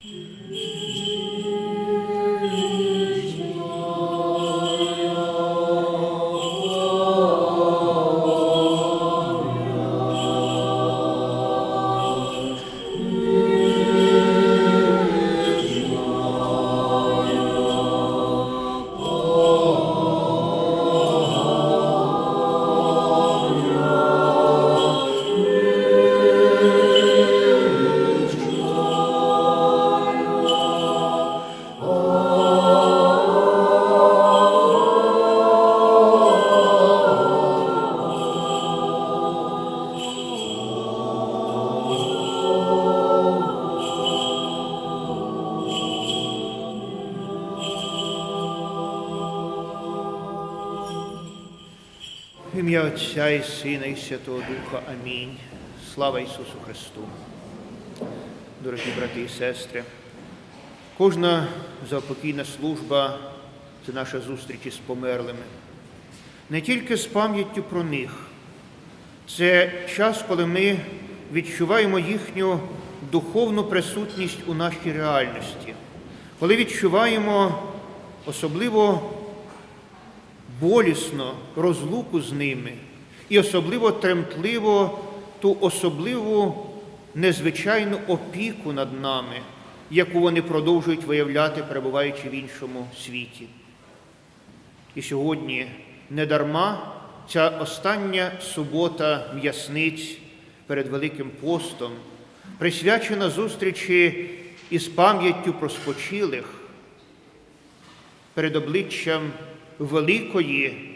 В ім'я Отця і Сина, і Святого Духа. Амінь. Слава Ісусу Христу. Дорогі брати і сестри, кожна заупокійна служба це наша зустріч із померлими. Не тільки з пам'яттю про них. Це час, коли ми відчуваємо їхню духовну присутність у нашій реальності, коли відчуваємо особливо болісно розлуку з ними і особливо тремтливо ту особливу незвичайну опіку над нами, яку вони продовжують виявляти, перебуваючи в іншому світі. І сьогодні недарма ця остання субота м'ясниць перед Великим постом присвячена зустрічі із пам'яттю про спочилих перед обличчям великої,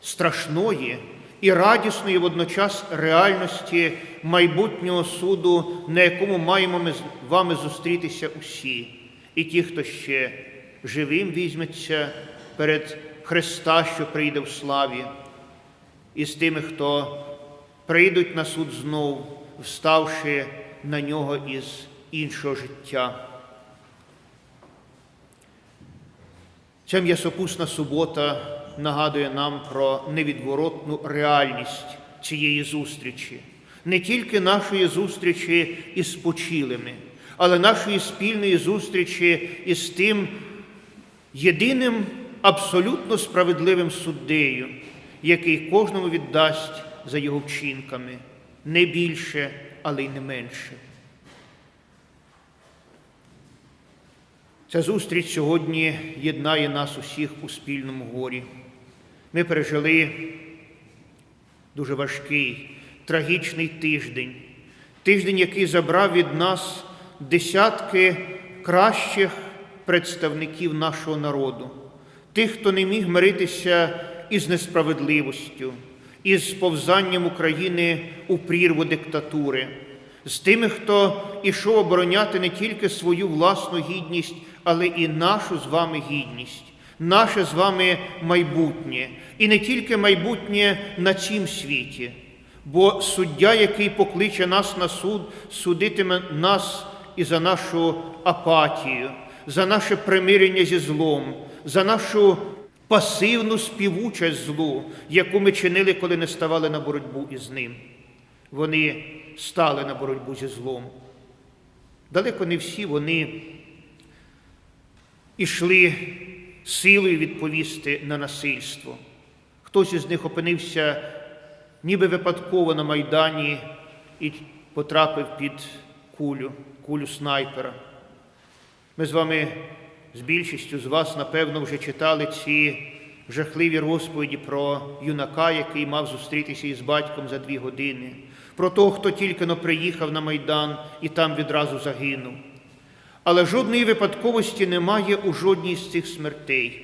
страшної і радісної водночас реальності майбутнього суду, на якому маємо ми з вами зустрітися усі, і ті, хто ще живим візьметься перед Христа, що прийде в славі, і з тими, хто прийдуть на суд знов, вставши на нього із іншого життя. Ця м'ясопусна субота нагадує нам про невідворотну реальність цієї зустрічі, не тільки нашої зустрічі із спочилими, але нашої спільної зустрічі із тим єдиним абсолютно справедливим суддею, який кожному віддасть за його вчинками, не більше, але й не менше. Ця зустріч сьогодні єднає нас усіх у спільному горі. Ми пережили дуже важкий, трагічний тиждень, тиждень, який забрав від нас десятки кращих представників нашого народу, тих, хто не міг миритися із несправедливостю, із повзанням України у прірву диктатури, з тими, хто ішов обороняти не тільки свою власну гідність, але і нашу з вами гідність, наше з вами майбутнє, і не тільки майбутнє на цім світі, бо суддя, який покличе нас на суд, судитиме нас і за нашу апатію, за наше примирення зі злом, за нашу пасивну співучасть злу, яку ми чинили, коли не ставали на боротьбу із ним. Вони стали на боротьбу зі злом. Далеко не всі вони ішли силою відповісти на насильство. Хтось із них опинився ніби випадково на Майдані і потрапив під кулю, кулю снайпера. Ми з вами, з більшістю з вас, напевно, вже читали ці жахливі розповіді про юнака, який мав зустрітися із батьком за дві години, про того, хто тільки но приїхав на Майдан і там відразу загинув. Але жодної випадковості немає у жодній з цих смертей.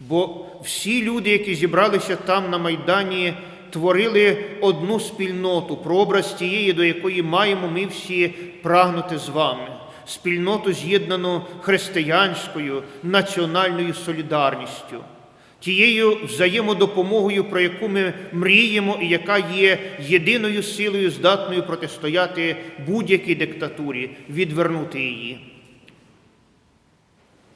Бо всі люди, які зібралися там на Майдані, творили одну спільноту, прообраз тієї, до якої маємо ми всі прагнути з вами, спільноту з'єднану християнською національною солідарністю, тією взаємодопомогою, про яку ми мріємо, і яка є єдиною силою, здатною протистояти будь-якій диктатурі, відвернути її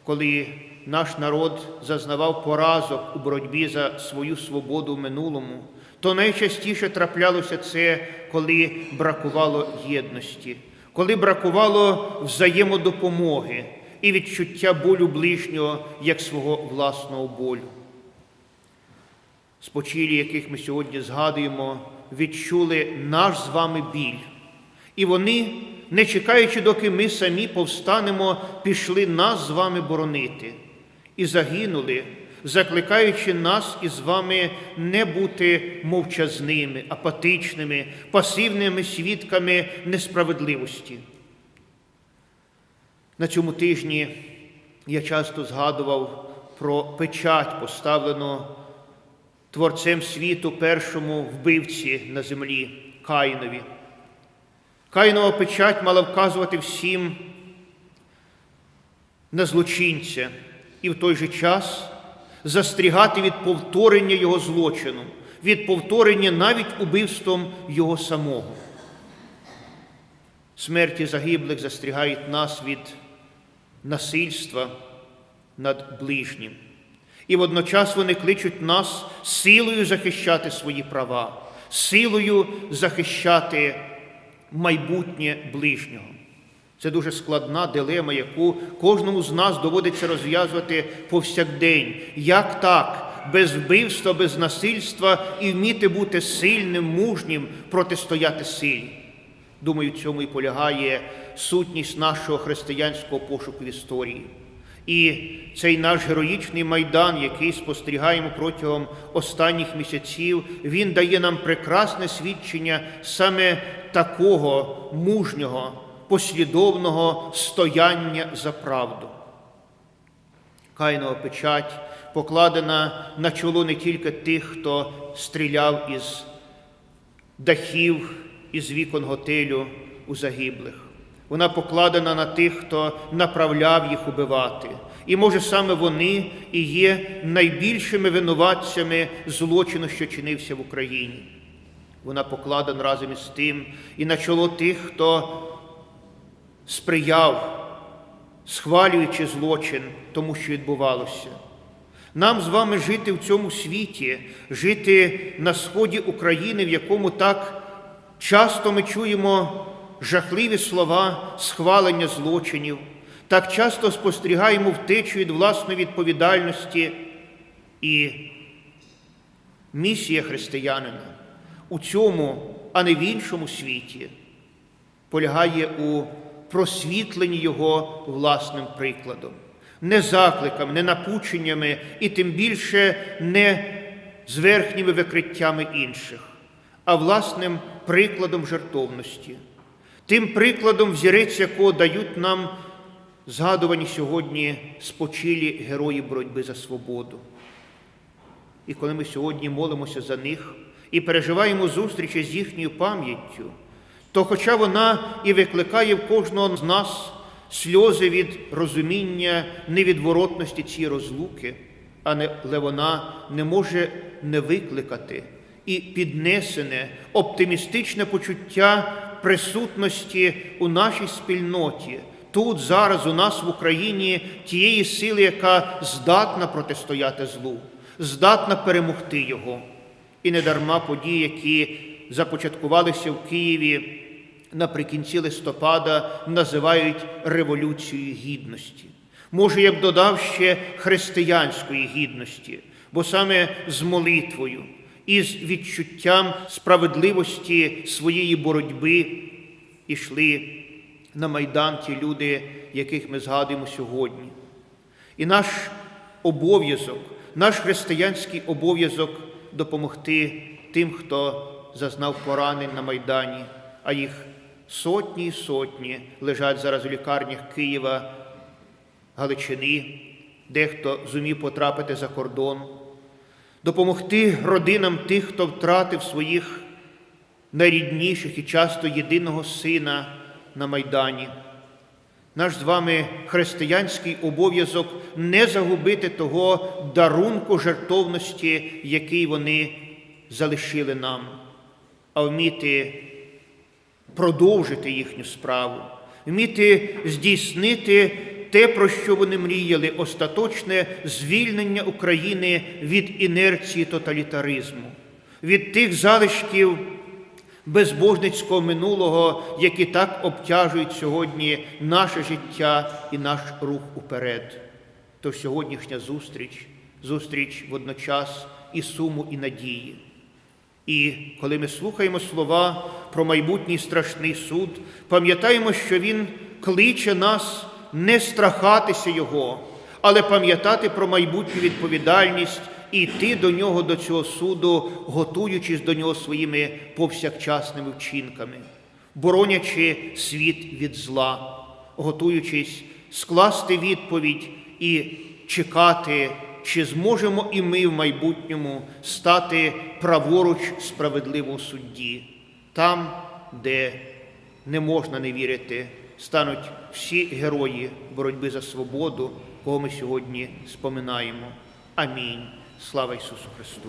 коли наш народ зазнавав поразок у боротьбі за свою свободу в минулому, то найчастіше траплялося це, коли бракувало єдності. коли бракувало взаємодопомоги і відчуття болю ближнього як свого власного болю. Спочилі, яких ми сьогодні згадуємо, відчули наш з вами біль. І вони, не чекаючи, доки ми самі повстанемо, пішли нас з вами боронити і загинули, закликаючи нас із вами не бути мовчазними, апатичними, пасивними свідками несправедливості. На цьому тижні я часто згадував про печать, поставлену Творцем світу першому вбивці на землі Каїнові. Каїнова печать мала вказувати всім на злочинця і в той же час застерігати від повторення його злочину, від повторення навіть убивством його самого. Смерті загиблих застерігають нас від насильства над ближнім. І водночас вони кличуть нас силою захищати свої права, силою захищати майбутнє ближнього. Це дуже складна дилема, яку кожному з нас доводиться розв'язувати повсякдень. Як так, без вбивства, без насильства і вміти бути сильним, мужнім, протистояти силі? Думаю, в цьому і полягає сутність нашого християнського пошуку в історії. І цей наш героїчний майдан, який спостерігаємо протягом останніх місяців, він дає нам прекрасне свідчення саме такого мужнього, послідовного стояння за правду. Кайнова печать покладена на чоло не тільки тих, хто стріляв із дахів, із вікон готелю у загиблих. Вона покладена на тих, хто направляв їх убивати. І може саме вони і є найбільшими винуватцями злочину, що чинився в Україні. Вона покладена разом із тим і на чоло тих, хто сприяв, схвалюючи злочин тому, що відбувалося. Нам з вами жити в цьому світі, жити на сході України, в якому так часто ми чуємо жахливі слова схвалення злочинів, так часто спостерігаємо втечу від власної відповідальності і місія християнина у цьому, а не в іншому світі, полягає у просвітленні його власним прикладом, не закликами, не напученнями і тим більше не зверхніми викриттями інших, а власним прикладом жертовності тим прикладом, взірець якого дають нам згадувані сьогодні спочилі герої боротьби за свободу. І коли ми сьогодні молимося за них і переживаємо зустрічі з їхньою пам'яттю, то, хоча вона і викликає в кожного з нас сльози від розуміння невідворотності цієї розлуки, але вона не може не викликати і піднесене оптимістичне почуття присутності у нашій спільноті, тут, зараз, у нас в Україні, тієї сили, яка здатна протистояти злу, здатна перемогти його. І не дарма події, які започаткувалися в Києві наприкінці листопада, називають Революцією Гідності. Може, я б додав ще християнської гідності, бо саме з молитвою із відчуттям справедливості своєї боротьби ішли на Майдан ті люди, яких ми згадуємо сьогодні. І наш обов'язок, наш християнський обов'язок допомогти тим, хто зазнав поранень на Майдані, а їх сотні і сотні лежать зараз у лікарнях Києва, Галичини, дехто зумів потрапити за кордон допомогти родинам тих, хто втратив своїх найрідніших і часто єдиного сина на Майдані. Наш з вами християнський обов'язок не загубити того дарунку жертовності, який вони залишили нам, а вміти продовжити їхню справу, вміти здійснити те, про що вони мріяли, остаточне звільнення України від інерції тоталітаризму, від тих залишків безбожницького минулого, які так обтяжують сьогодні наше життя і наш рух уперед. Тож сьогоднішня зустріч, зустріч водночас і суму, і надії. І коли ми слухаємо слова про майбутній страшний суд, пам'ятаємо, що Він кличе нас не страхатися Його, але пам'ятати про майбутню відповідальність і йти до нього, до цього суду, готуючись до нього своїми повсякчасними вчинками, боронячи світ від зла, готуючись скласти відповідь і чекати, чи зможемо і ми в майбутньому стати праворуч справедливого судді, там, де не можна не вірити, стануть всі герої боротьби за свободу, кого ми сьогодні споминаємо. Амінь. Слава Ісусу Христу!